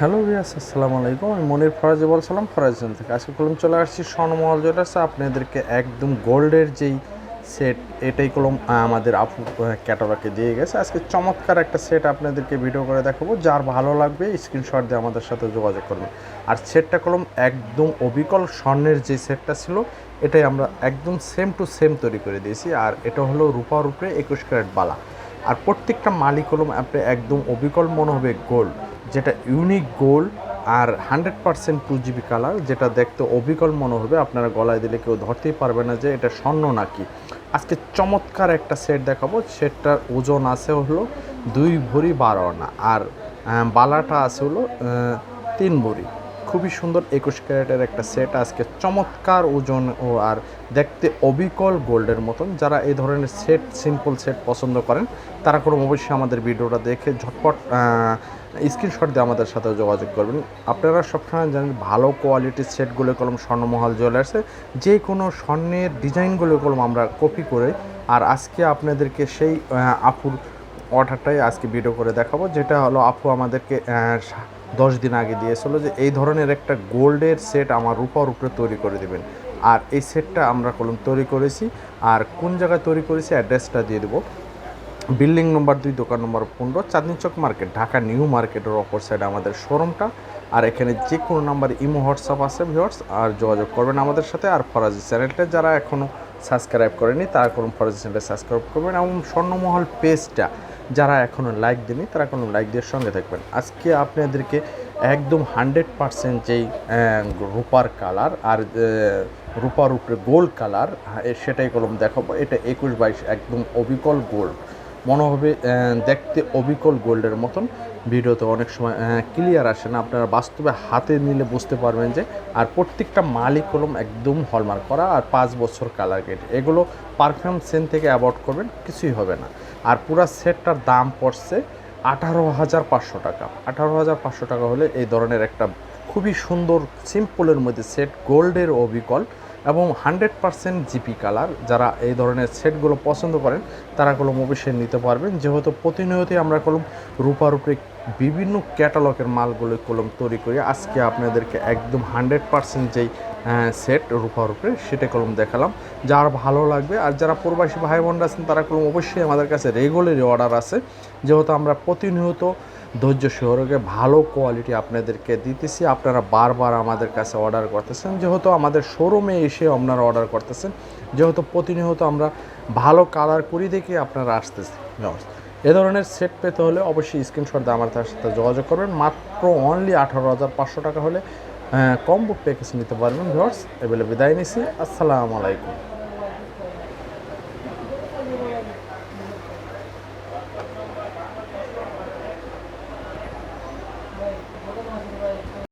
Hello ভিয়াস আসসালামু আলাইকুম। আমি মনির ফরাজি বলছিলাম ফরাজন থেকে। আজকে কলম চলে আসছি স্বর্ণমহল জুয়েলার্স। আপনাদেরকে একদম গোল্ডের যেই সেট, এটাই কলম আমাদের আপু ক্যাটালগে দিয়ে গেছে। আজকে চমৎকার একটা সেট আপনাদেরকে ভিডিও করে দেখাবো। যার ভালো লাগবে, স্ক্রিনশট দিয়ে আমাদের সাথে যোগাযোগ করবেন। আর সেটটা কলম একদম অবিকল স্বর্ণের যে সেটটা ছিল, এটাই আমরা একদম সেম টু সেম তৈরি করে দিয়েছি। আর এটা হলো রূপার উপরে একুশ ক্যারেট বালা। আর প্রত্যেকটা মালিক কলম আপনি একদম অবিকল মনে হবে গোল্ড। যেটা ইউনিক গোল্ড আর hundred percent two GB colour যেটা দেখতে অবিকল মনে হবে, আপনারা গলায় দিলে কেউ ধরতেই পারবে না যে এটা স্বর্ণ নাকি। আজকে চমৎকার একটা সেট দেখাবো সেটটার ওজন আছে হলো দুই ভরি বারো আনা, আর বালাটা আছে হলো তিন ভরি। খুবই সুন্দর একুশ ক্যারেটের একটা সেট। আজকে চমৎকার ওজন ও আর দেখতে অবিকল গোল্ডের মতন। যারা এই ধরনের সেট সিম্পল সেট পছন্দ করেন, তারা কোনো অবশ্যই আমাদের ভিডিওটা দেখে ঝটপট স্ক্রিনশট দিয়ে আমাদের সাথে যোগাযোগ করবেন। আপনারা সবসময় জানেন ভালো কোয়ালিটির সেটগুলো কলম স্বর্ণমহল জুয়েলার্সে যে কোনো স্বর্ণের ডিজাইনগুলো কলম আমরা কপি করে, আর আজকে আপনাদেরকে সেই আপুর অর্ডারটাই আজকে ভিডিও করে দেখাবো, যেটা হলো আপু আমাদেরকে দশ দিন আগে দিয়েছিল যে এই ধরনের একটা গোল্ডের সেট আমার রূপার উপরে তৈরি করে দেবেন। আর এই সেটটা আমরা কলম তৈরি করেছি, আর কোন জায়গায় তৈরি করেছি অ্যাড্রেসটা দিয়ে দেবো। বিল্ডিং নম্বর দুই, দোকান নম্বর পনেরো, চাঁদনি চক মার্কেট, ঢাকা নিউ মার্কেটের অপর সাইডে আমাদের শোরুমটা। আর এখানে যে কোনো নাম্বার ইমো, হোয়াটসঅ্যাপ আছে ভিওয়ার্স আর যোগাযোগ করবেন আমাদের সাথে। আর ফরাজি চ্যানেলটা যারা এখনও সাবস্ক্রাইব করেনি, তারা কোনো ফরাজি চ্যানেলটা সাবস্ক্রাইব করবেন। এবং স্বর্ণমহল পেজটা যারা এখনও লাইক দেনি তারা কোনো লাইক দেওয়ার সঙ্গে থাকবেন। আজকে আপনাদেরকে একদম হান্ড্রেড পারসেন্ট যেই রূপার কালার আর রূপার উপরে গোল্ড কালার সেটাই কলম দেখাবো। এটা একুশ বাইশ একদম অবিকল গোল্ড মনে হবে দেখতে অবিকল গোল্ডের মতন। ভিডিওতে অনেক সময় ক্লিয়ার আসে না। আপনারা বাস্তবে হাতে নিলে বুঝতে পারবেন যে, আর প্রত্যেকটা মালিক কলম একদম হলমার্ক করা আর পাঁচ বছর কালার গেট এগুলো পারফিউম সেন থেকে অ্যাভয়েড করবেন, কিছুই হবে না। আর পুরো সেটটার দাম পড়ছে আঠারো হাজার পাঁচশো টাকা। আঠারো হাজার পাঁচশো টাকা হলে এই ধরনের একটা খুবই সুন্দর সিম্পলের মধ্যে সেট গোল্ডের অবিকল। এবং হান্ড্রেড পারসেন্ট জিপি কালার। যারা এই ধরনের সেটগুলো পছন্দ করেন, তারা কলম অবশ্যই নিতে পারবেন। যেহেতু প্রতিনিয়তই আমরা কলম রূপার উপরে বিভিন্ন ক্যাটালগের মালগুলো কলম তৈরি করি, আজকে আপনাদেরকে একদম হান্ড্রেড পারসেন্ট যেই সেট রূপার উপরে সেটা কলম দেখালাম। যার ভালো লাগবে, আর যারা প্রবাসী ভাই বোনরা আছেন, তারা কলম অবশ্যই আমাদের কাছে রেগুলারই অর্ডার আছে। যেহেতু আমরা প্রতিনিয়ত ধৈর্য সহকারে ভালো কোয়ালিটি আপনাদেরকে দিতেছি। আপনারা বারবার আমাদের কাছে অর্ডার করতেছেন। যেহেতু আমাদের শোরুমে এসে আপনারা অর্ডার করতেছেন যেহেতু প্রতিনিয়ত আমরা ভালো কালার করি দেখে আপনারা আসতেছি। এ ধরনের সেট পেতে হলে অবশ্যই স্ক্রিনশট দিয়ে আমার তার সাথে যোগাযোগ করবেন। মাত্র অনলি আঠারো হাজার পাঁচশো টাকা হলে কম্বো প্যাকেজ নিতে পারবেন। ভিওর্স এবেলে বিদায় নিছি। আসসালামু আলাইকুম। 因为